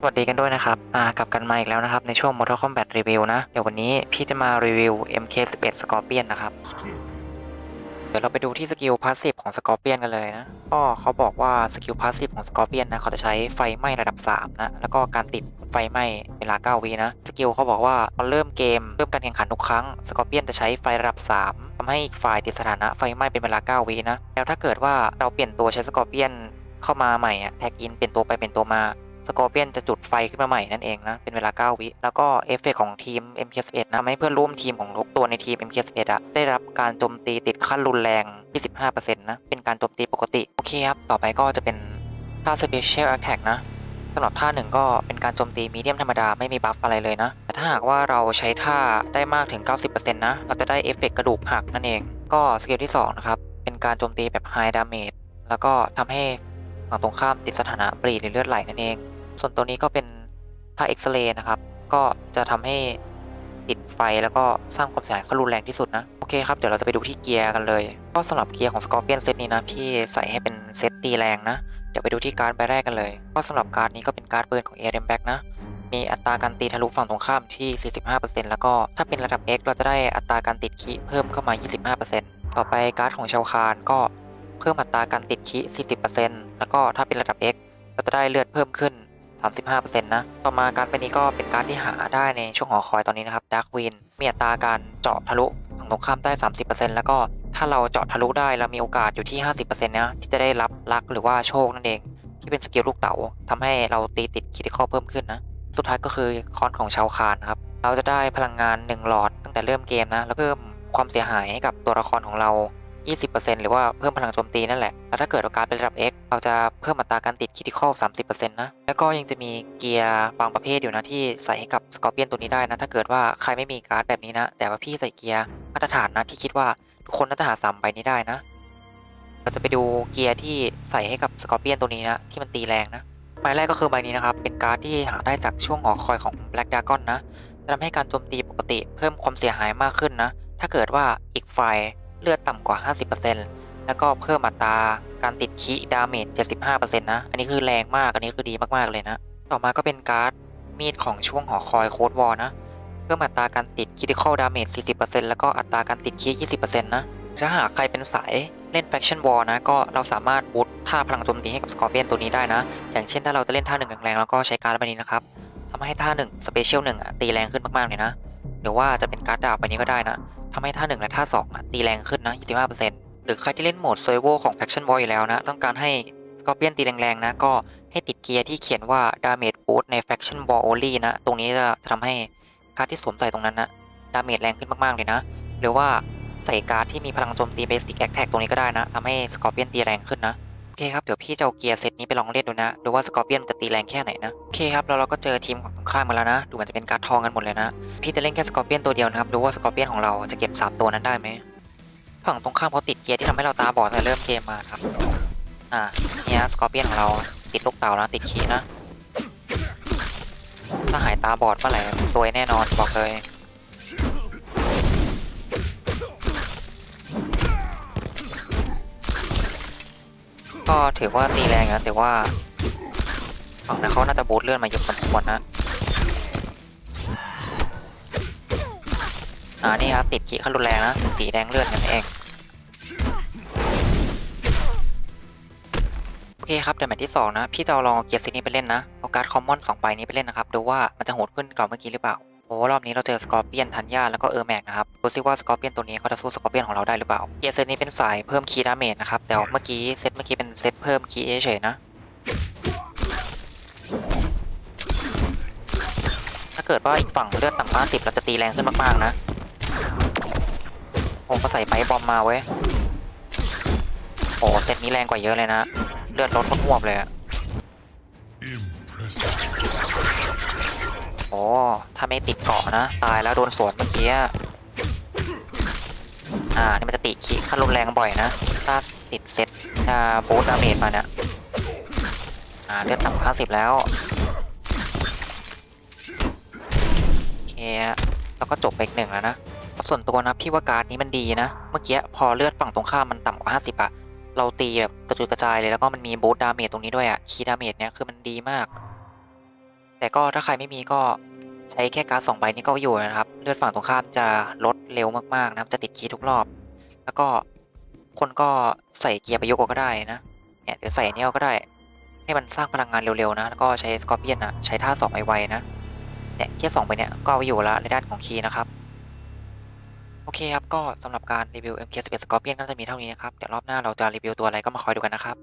สวัสดีกันด้วยนะครับอ่ากลับกันมาอีกแล้วนะครับ ในช่วง Mortal Kombat Review นะ เดี๋ยววันนี้พี่จะมารีวิว MK11 Scorpion นะครับ เดี๋ยวเราไปดูที่สกิลพาสซีฟของ Scorpion กันเลยนะ ก็เขาบอกว่าสกิลพาสซีฟของ Scorpion นะ เขาจะใช้ไฟไหม้ระดับ 3 นะ แล้วก็การติดไฟไหม้เวลา 9 วินะ สกิลเขาบอกว่าตอนเริ่มเกม เริ่มการแข่งขันทุกครั้ง Scorpion จะใช้ไฟระดับ 3ทำให้อีกฝ่ายติดสถานะไฟไหม้เป็นเวลา 9 วินะ แล้วถ้าเกิดว่าเราเปลี่ยนตัวใช้ Scorpion เข้ามาใหม่อะแท็กอินเปลี่ยนตัวไปเปลี่ยนตัวมา สกอร์เปียนจะจุดไฟขึ้นมาใหม่นั่นเองนะ เป็นเวลา 9 วิ แล้วก็เอฟเฟกของทีม MK11 นะทำให้เพื่อนร่วมทีมของทุกตัวในทีม MK11 อะได้รับการโจมตีติดขั้นรุนแรง25%นะ เป็นการโจมตีปกติ โอเคครับ ต่อไปก็จะเป็นท่า Special Attack นะสำหรับท่าหนึ่งก็เป็นการโจมตีมีเดียมธรรมดาไม่มีบัฟอะไรเลยนะ แต่ถ้าหากว่าเราใช้ท่าได้มากถึง 90%นะ เราจะได้เอฟเฟกกระดูกหักนั่นเอง ก็สกิลที่สองนะครับ เป็นการโจมตีแบบ High Damage แล้วก็ทำให้ฝั่งตรงข้ามติดสถานะบลีหรือเลือดไหลนั่นเอง ส่วนตัวนี้ก็เป็นผ้าเอ็กซเรย์นะครับ ก็จะทำให้ติดไฟแล้วก็สร้างความเสียหายขั้นรุนแรงที่สุดนะ โอเคครับ เดี๋ยวเราจะไปดูที่เกียร์กันเลย ก็สำหรับเกียร์ของ Scorpion เซตนี้นะ พี่ใส่ให้เป็นเซตตีแรงนะ เดี๋ยวไปดูที่การ์ดใบแรกกันเลย ก็สำหรับการ์ดนี้ก็เป็นการ์ดปืนของ a r m b a c k นะ มีอัตราการตีทะลุฝั่งตรงข้ามที่ 45%แล้วก็ถ้าเป็นระดับ X เราจะได้อัตราการติดคีเพิ่มเข้ามา 25%ต่อไปการ์ดของชาวคานก็เพิ่มอัตราการติดคี40%แล้วก็ถ้าเป็นระดับ X เราจะได้เลือดเพิ่มขึ้น 35%นะต่อมาการเป็นนี้ก็เป็นการที่หาได้ในช่วงหอคอยตอนนี้นะครับ Dark Wind มีอัตราการเจาะทะลุฝั่งตรงข้ามได้ 30%แล้วก็ถ้าเราเจาะทะลุได้เรามีโอกาสอยู่ที่ 50%นะที่จะได้รับลักหรือว่าโชคนั่นเอง ที่เป็นสกิลลูกเต๋าทำให้เราตีติดคิติคอเพิ่มขึ้นนะ สุดท้ายก็คือคอนของชาวคานครับเราจะได้พลังงาน 1 หลอดตั้งแต่เริ่มเกมนะแล้วเพิ่มความเสียหายให้กับตัวละครของเรา 20%หรือว่าเพิ่มพลังโจมตีนั่นแหละ แล้วถ้าเกิดเราการเป็นระดับ X เราจะเพิ่มอัตราการติดคิติคอล30%นะ แล้วก็ยังจะมีเกียร์บางประเภทอยู่นะที่ใส่ให้กับสกอร์เปียนตัวนี้ได้นะ ถ้าเกิดว่าใครไม่มีการ์ดแบบนี้นะ แต่ว่าพี่ใส่เกียร์มาตรฐานนะที่คิดว่าทุกคนน่าจะหาสามใบนี้ได้นะ เราจะไปดูเกียร์ที่ใส่ให้กับสกอร์เปียนตัวนี้นะที่มันตีแรงนะใบแรกก็คือใบนี้นะครับ เป็นการ์ดที่หาได้จากช่วงหอคอยของ Black Dragon นะจะทำให้การโจมตีปกติเพิ่มความเสียหายมากขึ้นนะ ถ้าเกิดว่าอีกฝ่าย เลือดต่ำกว่า 50%แล้วก็เพิ่มอัตราการติดคีดาเมจ75%นะ อันนี้คือแรงมากอันนี้คือดีมากๆเลยนะ ต่อมาก็เป็นการ์ดมีดของช่วงหอคอยโคดวอลนะ เพิ่มอัตราการติดคิติคอลดาเมจ40%แล้วก็อัตราการติดคี20%นะถ้าหากใครเป็นสายเล่น Faction War นะ ก็เราสามารถบูตท่าพลังโจมตีให้กับสกอร์เปียนตัวนี้ได้นะ อย่างเช่นถ้าเราจะเล่นท่าหนึ่งแรงๆแล้วก็ใช้การ์ดใบนี้นะครับทำให้ท่าหนึ่งสเปเชียลหนึ่งอะตีแรงขึ้นมากๆเลยนะ หรือว่าจะเป็นการ์ดดาบใบนี้ก็ได้นะ ทำให้ท่าหนึ่งและท่าสองตีแรงขึ้นนะ 25%หรือใครที่เล่นโหมด s u r v i v a l ของ Faction War อยู่แล้วนะ ต้องการให้สกอร์เปียนตีแรงๆนะ ก็ให้ติดเกียร์ที่เขียนว่า Damage Boost ใน Faction War Only นะ ตรงนี้จะทำให้การ์ดที่สวมใส่ตรงนั้นนะดาเมจแรงขึ้นมากๆเลยนะ หรือว่าใส่การ์ดที่มีพลังโจมตี Basic Attack ตรงนี้ก็ได้นะทำให้สกอร์เปียนตีแรงขึ้นนะ เคครับ เดี๋ยวพี่จะเอาเกียร์เซตนี้ไปลองเล่นดูนะ ดูว่าสกอร์เปียนจะตีแรงแค่ไหนนะ โอเคครับ แล้วเราก็เจอทีมของตรงข้ามมาแล้วนะ ดูเหมือนจะเป็นการ์ดทองกันหมดเลยนะ พี่จะเล่นแค่สกอร์เปียนตัวเดียวนะครับ ดูว่าสกอร์เปียนของเราจะเก็บ3ตัวนั้นได้ไหม ฝั่งตรงข้ามเขาติดเกียร์ที่ทำให้เราตาบอดแต่เริ่มเกมมาครับ อ่าเนี่ยสกอร์เปียนของเราติดลูกเต่านะ ติดคีย์นะ ถ้าหายตาบอดเมื่อไหร่ซวยแน่นอนบอกเลย ก็ถือว่าตีแรงนะแต่ว่าฝั่งนั้นเขาน่าจะบูทเลื่อนมาเยอะพอสมควรนะอ่านี่ครับติดขีขั้นรุนแรงนะสีแดงเลือดนั่นเองโอเคครับเดี๋ยวแมตช์ที่ 2 นะ พี่จะเอาลองเอาเกียร์ซินี้ไปเล่นนะเอาการ์ดคอมมอน2ใบนี้ไปเล่นนะครับดูว่ามันจะโหดขึ้นกว่าเมื่อกี้หรือเปล่า โอ้รอบนี้เราเจอสกอร์เปียนทันยาแล้วก็เออร์แมกนะครับดูซิว่าสกอร์เปียนตัวนี้เขาจะสู้สกอร์เปียนของเราได้หรือเปล่าเกียร์เซตนี้เป็นสายเพิ่มคีย์ดาเมจนะครับแต่เมื่อกี้เซตเมื่อกี้เป็นเซตเพิ่มคีย์เฉยๆนะถ้าเกิดว่าอีกฝั่งเลือดต่ำกว่า10เราจะตีแรงขึ้นมากๆนะผมก็ใส่ไปบอมมาเว้ยโอ้เซตนี้แรงกว่าเยอะเลยนะเลือดลดหวบๆเลยอะ Impressive. โอ้ถ้าไม่ติดเกาะนะ ตายแล้วโดนสวนเมื่อกี้อ่า นี่มันจะติคิขั้นรุนแรงบ่อยนะ ถ้าติดเซตอ่าบูทดาเมจมาเนี่ยอ่าเลือดต่ำห้าสิบแล้ว โอเคอะแล้วก็จบไปอีกหนึ่งแล้วนะครับส่วนตัวนะ พี่ว่าการ์ดนี้มันดีนะ เมื่อกี้พอเลือดฝั่งตรงข้ามมันต่ำกว่า50อะเราตีแบบกระจุยกระจายเลยแล้วก็มันมีบูทดาเมจตรงนี้ด้วยอะคีดาเมจเนี่ยคือมันดีมาก แต่ก็ถ้าใครไม่มีก็ใช้แค่การ์ดสองใบนี้ก็อยู่นะครับ เลือดฝั่งตรงข้ามจะลดเร็วมากๆนะครับจะติดคีย์ทุกรอบ แล้วก็คนก็ใส่เกียร์ประยุกต์ก็ได้นะเนี่ยหรือใส่อันนี้เอาก็ได้ ให้มันสร้างพลังงานเร็วๆนะแล้วก็ใช้สกอร์เปียนอะใช้ท่าสองไวๆนะเนี่ยเกียร์สองไปเนี่ยก็เอาอยู่ละในด้านของคีย์นะครับโอเคครับ ก็สำหรับการรีวิว MK11 Scorpion ก็จะมีเท่านี้นะครับ เดี๋ยวรอบหน้าเราจะรีวิวตัวอะไรก็มาคอยดูกันนะครับ